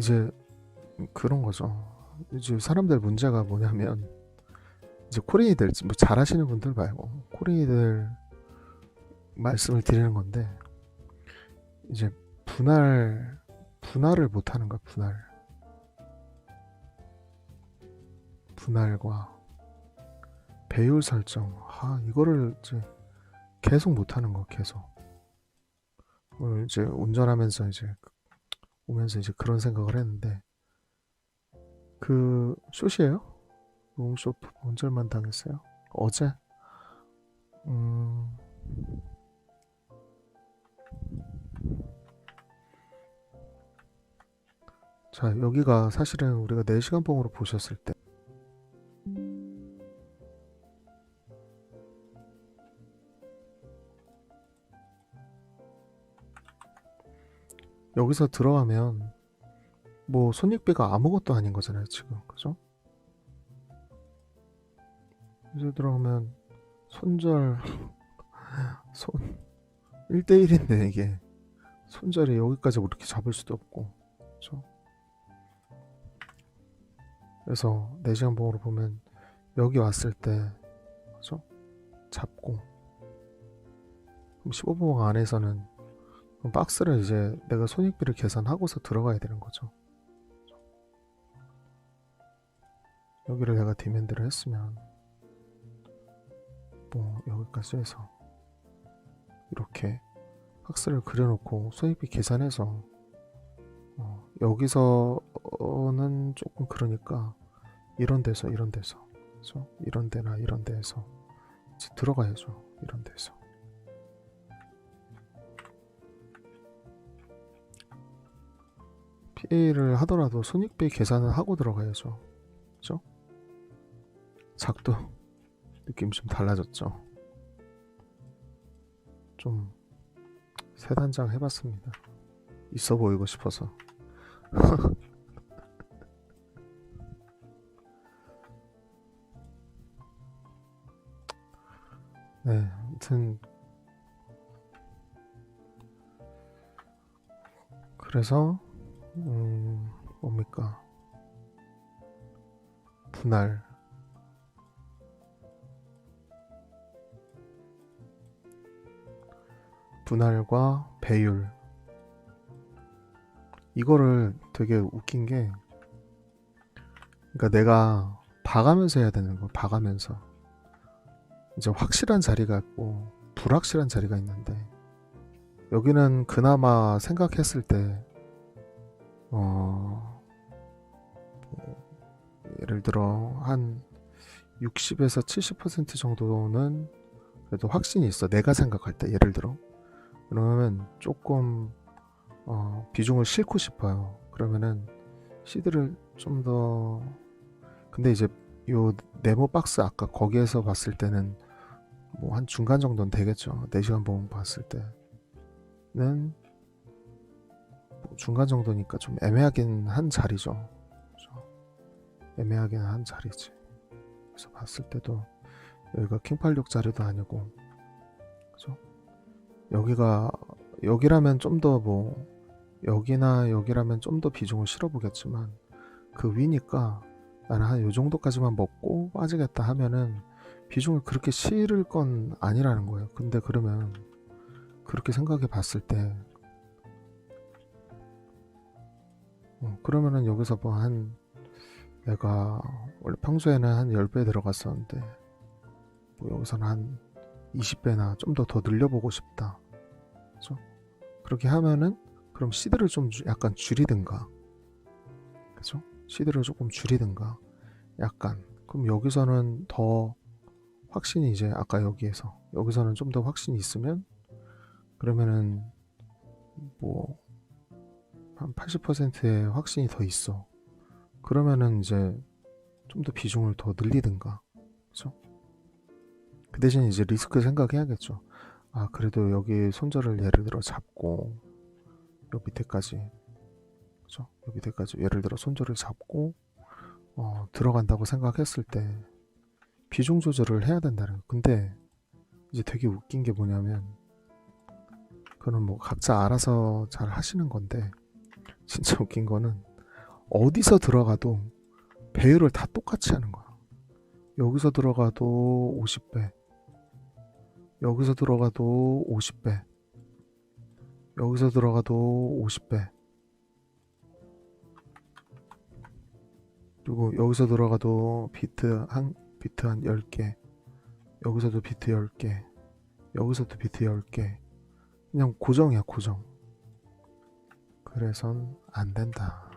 이제 그런 거죠. 이제 사람들 문제가 뭐냐면 이제 코레이들 뭐 잘하시는 분들 말고 코레이들 말씀을 드리는 건데 이제 분할 분할을 못 하는 거야 분할. 분할과 배율 설정. 아 이거를 이제 계속 못 하는 거 계속. 이제 운전하면서 이제 오면서 이제 그런 생각을 했는데 그 숏이에요? 롱숏 언제만 당했어요? 어제? 음... 자 여기가 사실은 우리가 4시간 봉으로 보셨을 때 여기서 들어가면 뭐 손익비가 아무것도 아닌 거잖아요 지금 그죠? 이제 들어가면 손절 손 1대1인데 이게 손절이 여기까지 이렇게 잡을 수도 없고 그죠? 그래서 4시간 봉으로 보면 여기 왔을 때 그죠? 잡고 그럼 15봉 안에서는 박스를 이제 내가 손익비를 계산하고서 들어가야 되는 거죠. 여기를 내가 디맨드를 했으면 뭐 여기까지 해서 이렇게 박스를 그려놓고 손익비 계산해서 어, 여기서는 조금 그러니까 이런 데서 이런 데서? 이런 데나 이런 데에서 들어가야죠. 이런 데서 PA를 하더라도 손익비 계산을 하고 들어가야죠. 그죠? 작도 느낌 좀 달라졌죠. 좀 세 단장 해봤습니다. 있어 보이고 싶어서. 네, 아무튼 그래서 음, 뭡니까? 분할. 분할과 배율. 이거를 되게 웃긴 게, 그러니까 내가 봐가면서 해야 되는 거, 봐가면서. 이제 확실한 자리가 있고, 불확실한 자리가 있는데, 여기는 그나마 생각했을 때, 어, 뭐, 예를 들어 한 60에서 70% 정도는 그래도 확신이 있어. 내가 생각할 때 예를 들어 그러면 조금 어, 비중을 싣고 싶어요. 그러면은 시드를 좀 더 근데 이제 요 네모 박스 아까 거기에서 봤을 때는 뭐 한 중간 정도는 되겠죠. 4시간 보험 봤을 때는 뭐 중간 정도니까 좀 애매하긴 한 자리죠. 그죠? 애매하긴 한 자리지. 그래서 봤을 때도 여기가 킹86 자리도 아니고, 그죠? 여기가 여기라면 좀 더 뭐 여기나 여기라면 좀 더 비중을 실어보겠지만 그 위니까 나는 한 요 정도까지만 먹고 빠지겠다 하면은 비중을 그렇게 실을 건 아니라는 거예요. 근데 그러면 그렇게 생각해 봤을 때 어, 그러면은 여기서 뭐 한 내가 원래 평소에는 한 10배 들어갔었는데 뭐 여기서는 한 20배나 좀 더 더 늘려보고 싶다. 그죠? 그렇게 하면은 그럼 시드를 좀 주- 약간 줄이든가. 그죠? 시드를 조금 줄이든가. 약간. 그럼 여기서는 더 확신이 이제 아까 여기에서 여기서는 좀 더 확신이 있으면 그러면은 뭐 한 80%의 확신이 더 있어. 그러면은 이제 좀 더 비중을 더 늘리든가. 그죠? 그 대신 이제 리스크 생각해야겠죠. 아, 그래도 여기 손절을 예를 들어 잡고, 요 밑에까지, 그죠? 요 밑에까지 예를 들어 손절을 잡고, 어, 들어간다고 생각했을 때, 비중 조절을 해야 된다는 거. 근데, 이제 되게 웃긴 게 뭐냐면, 그거는 뭐 각자 알아서 잘 하시는 건데, 진짜 웃긴 거는, 어디서 들어가도 배율을 다 똑같이 하는 거야. 여기서 들어가도 50배. 여기서 들어가도 50배. 여기서 들어가도 50배. 그리고 여기서 들어가도 비트 한 비트 한 10개. 여기서도 비트 10개. 여기서도 비트 10개. 그냥 고정이야, 고정. 그래선 안 된다.